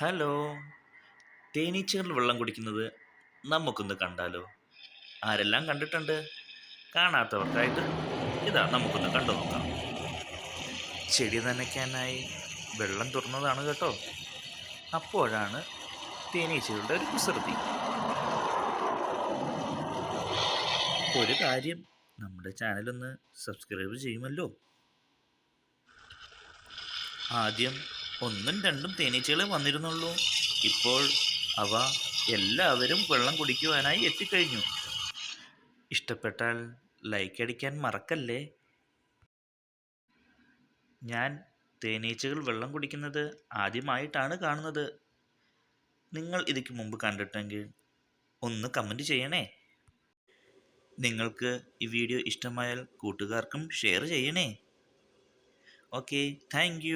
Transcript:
Hello. തേനീച്ചകൾ വെള്ളം കുടിക്കുന്നത് നമുക്കൊന്ന് കണ്ടാലോ? ആരെല്ലാം കണ്ടിട്ടുണ്ട്? കാണാത്തവർക്കായിട്ട് ഇതാ നമുക്കൊന്ന് കണ്ടു നോക്കാം. ചെടി നനയ്ക്കാനായി വെള്ളം തുറന്നതാണ് കേട്ടോ. അപ്പോഴാണ് തേനീച്ചകളുടെ ഒരു കുസൃതി. ഒരു കാര്യം നമ്മുടെ ചാനലൊന്ന് സബ്സ്ക്രൈബ് ചെയ്യുമല്ലോ. ആദ്യം ഒന്നും രണ്ടും തേനീച്ചകളെ വന്നിരുന്നുള്ളൂ. ഇപ്പോൾ അവ എല്ലാവരും വെള്ളം കുടിക്കുവാനായി എത്തിക്കഴിഞ്ഞു. ഇഷ്ടപ്പെട്ടാൽ ലൈക്ക് അടിക്കാൻ മറക്കല്ലേ? ഞാൻ തേനീച്ചകൾ വെള്ളം കുടിക്കുന്നത് ആദ്യമായിട്ടാണ് കാണുന്നത്. നിങ്ങൾ ഇതിക്ക് മുമ്പ് കണ്ടിട്ടെങ്കിൽ ഒന്ന് കമന്റ് ചെയ്യണേ. നിങ്ങൾക്ക് ഈ വീഡിയോ ഇഷ്ടമായാൽ കൂട്ടുകാർക്കും ഷെയർ ചെയ്യണേ. Okay thank